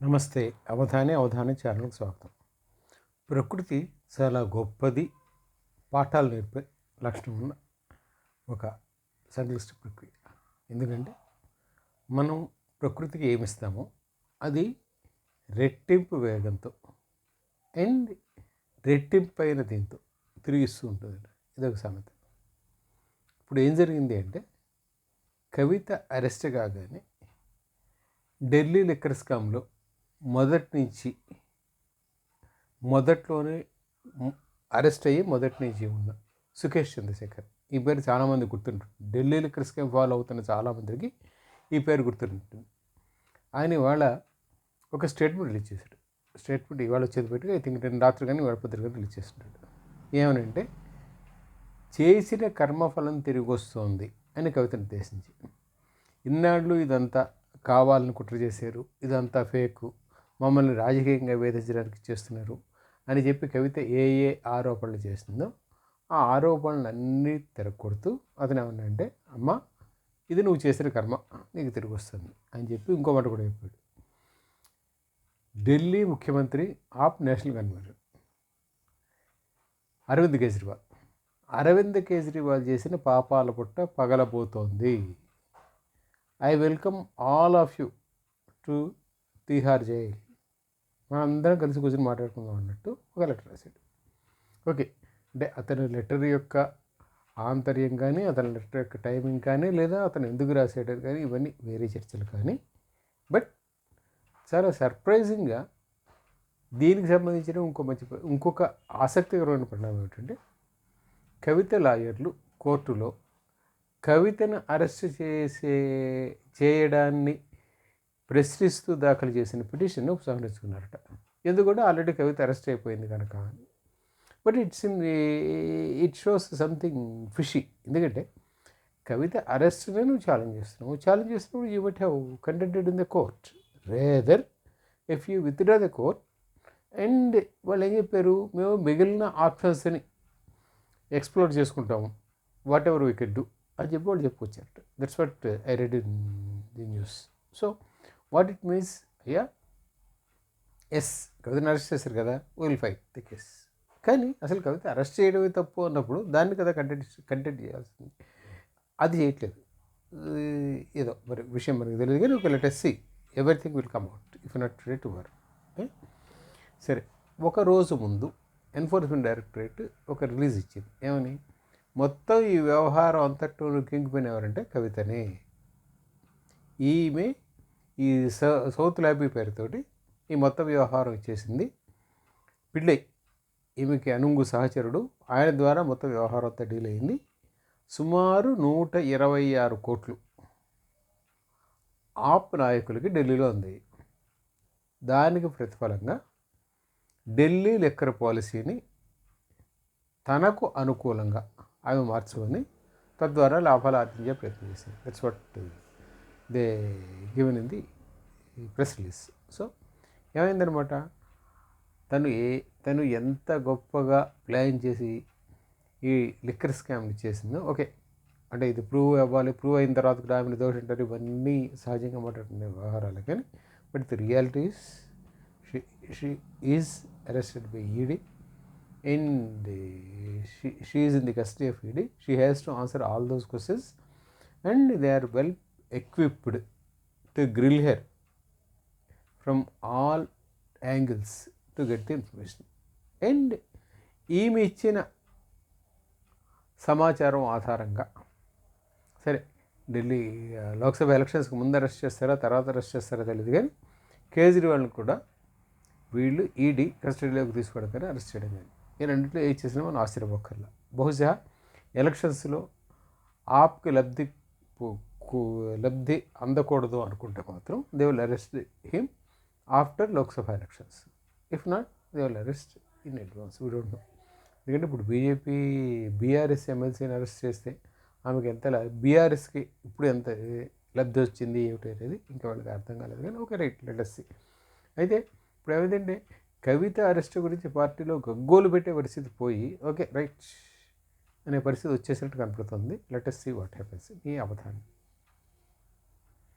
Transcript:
నమస్తే. అవధానే అవధాని ఛానల్కి స్వాగతం. ప్రకృతి చాలా గొప్పది. పాఠాలు నేర్పే లక్షణం ఉన్న ఒక సంక్లిష్ట ప్రక్రియ. ఎందుకంటే మనం ప్రకృతికి ఏమిస్తామో అది రెట్టింపు వేగంతో అండ్ రెట్టింపు పైన దీంతో తిరిగిస్తూ ఉంటుంది ఇదొక సామెత ఇప్పుడు ఏం జరిగింది అంటే కవిత అరెస్ట్ కాగానే ఢిల్లీ లిక్కర్ కామ్లో మొదటి నుంచి మొదట్లోనే అరెస్ట్ అయ్యి మొదటి నుంచి ఉన్న సుఖేష్ చంద్రశేఖర్. ఈ పేరు చాలామంది గుర్తుంటుంది ఢిల్లీలో లిక్కర్ స్కామ్ ఫాలో అవుతున్న చాలామందికి ఈ పేరు గుర్తుంటుంది. ఆయన ఇవాళ ఒక స్టేట్మెంట్ రిలీజ్ చేశాడు. స్టేట్మెంట్ ఇవాళ వచ్చేది పెట్టి ఐ థింక్ నేను రాత్రి కానీ ఇవాళ పొద్దున కానీ రిలీజ్ చేస్తున్నాడు. ఏమనంటే చేసిన కర్మఫలం తిరిగి వస్తుంది అని కవితను ఉద్దేశించి ఇన్నాళ్ళు ఇదంతా కావాలని కుట్ర చేశారు ఇదంతా ఫేకు మమ్మల్ని రాజకీయంగా వేధించడానికి చేస్తున్నారు అని చెప్పి కవిత ఏ ఏ ఆరోపణలు చేసిందో ఆ ఆరోపణలన్నీ తిరగకొడుతూ అతను ఏమన్నంటే అమ్మ ఇది నువ్వు చేసిన కర్మ నీకు తిరిగి వస్తుంది అని చెప్పి ఇంకో మాట కూడా చెప్పాడు. ఢిల్లీ ముఖ్యమంత్రి ఆప్ నేషనల్ కన్వీనర్ అరవింద్ కేజ్రీవాల్. అరవింద్ కేజ్రీవాల్ చేసిన పాపాల పుట్ట పగలబోతోంది. I welcome all of you to Tihar jail. మనం అందరం కలిసి కూర్చొని మాట్లాడుకుందాం అన్నట్టు ఒక లెటర్ రాశాడు. ఓకే. అంటే అతని లెటర్ యొక్క ఆంతర్యం కానీ అతని లెటర్ యొక్క టైమింగ్ కానీ లేదా అతను ఎందుకు రాసాడు కానీ ఇవన్నీ వేరే చర్చలు కానీ. బట్ చాలా సర్ప్రైజింగ్గా దీనికి సంబంధించిన ఇంకో మంచి ఇంకొక ఆసక్తికరమైన పరిణామం ఏమిటంటే కవిత లాయర్లు కోర్టులో కవితను అరెస్ట్ చేసే చేయడాన్ని ప్రశ్నిస్తూ దాఖలు చేసిన పిటిషన్ను ఉపసంహరించుకున్నారట. ఎందుకంటే ఆల్రెడీ కవిత అరెస్ట్ అయిపోయింది కనుక. But it's in it shows something fishy ఎందుకంటే కవిత అరెస్ట్నే నువ్వు ఛాలెంజ్ చేస్తున్నావు. ఛాలెంజ్ చేసినప్పుడు you but have contented in the court rather if you withdraw the court and వాళ్ళు ఏం చెప్పారు? మేము మిగిలిన ఆప్షన్స్ని ఎక్స్ప్లోర్ చేసుకుంటాము. Whatever we could do అని చెప్పి వాళ్ళు చెప్పుకొచ్చారట. That's what I read in the news so what it means అయ్యా ఎస్ కవితను అరెస్ట్ చేశారు కదా. విల్ ఫైట్ ది కేస్ కానీ అసలు కవిత అరెస్ట్ చేయడమే తప్పు అన్నప్పుడు దాన్ని కదా కంటెంట్ కంటెంట్ చేయాల్సింది. అది చేయట్లేదు. ఏదో మరి విషయం మనకు తెలియదు కానీ ఒక let see everything will come out if not today tomorrow సరే ఒక రోజు ముందు ఎన్ఫోర్స్మెంట్ డైరెక్టరేట్ ఒక రిలీజ్ ఇచ్చింది. ఏమని? మొత్తం ఈ వ్యవహారం అంతట్లో కింగ్ పోయిన ఎవరంటే కవితనే. ఈమె ఈ సౌత్ ల్యాబీ పేరుతోటి ఈ మొత్తం వ్యవహారం ఇచ్చేసింది. పిళ్ళై ఈమెకి అనుంగు సహచరుడు. ఆయన ద్వారా మొత్తం వ్యవహారం అంతా డీల్ అయింది. సుమారు నూట ఇరవై ఆరు కోట్లు ఆప్ నాయకులకి ఢిల్లీలో ఉంది దానికి ప్రతిఫలంగా ఢిల్లీ లెక్కర్ పాలసీని తనకు అనుకూలంగా ఆమె మార్చుకొని తద్వారా లాభాలు ఆర్జించే ప్రయత్నం చేసింది. That's what they given in the press release. So ఏమైందనమాట తను ఏ తను ఎంత గొప్పగా ప్లాన్ చేసి ఈ లిక్కర్ స్కామ్ని చేసిందో ఓకే. అంటే ఇది ప్రూవ్ అవ్వాలి ప్రూవ్ అయిన తర్వాత కూడా ఆమెను దోషం అంటారు ఇవన్నీ సహజంగా మాట్లాడుతున్న వ్యవహారాలు కానీ but the reality is she she is arrested by ED. In the she is in the the of ED. She She to answer all those those and and they are equipped to grill her from all angles to get the information and ఈమె ఇచ్చిన సమాచారం ఆధారంగా సరే ఢిల్లీ లోక్సభ ఎలక్షన్స్కి ముందు arrest చేస్తారా తర్వాత arrest చేస్తారా తెలియదు కానీ కేజ్రీవాల్ని కూడా వీళ్ళు ఈడీ కస్టడీలోకి తీసుకోవడం అరెస్ట్ చేయడం కానీ ఈ రెండింటిలో ఏ చేసినా మనం ఆశ్చర్యపోకర్లా బహుశా ఎలక్షన్స్లో ఆప్కి లబ్ధి లబ్ధి అందకూడదు అనుకుంటే మాత్రం they will arrest him after Lok Sabha elections if not they will arrest in advance we don't know ఎందుకంటే ఇప్పుడు బీజేపీ బీఆర్ఎస్ ఎమ్మెల్సీని అరెస్ట్ చేస్తే ఆమెకి ఎంత బీఆర్ఎస్కి ఇప్పుడు ఎంత లబ్ధి వచ్చింది ఏమిటి అనేది ఇంకా వాళ్ళకి అర్థం కాలేదు. కానీ ఓకే రైట్ లెటెస్సి అయితే ఇప్పుడు ఏమైందంటే కవిత అరెస్ట్ గురించి పార్టీలో గగ్గోలు పెట్టే పరిస్థితి పోయి ఓకే రైట్ అనే పరిస్థితి వచ్చేసినట్టు కనపడుతుంది. లెటెస్ట్ సీ వాట్ హ్యాపెన్స్ ఈ అవధానం.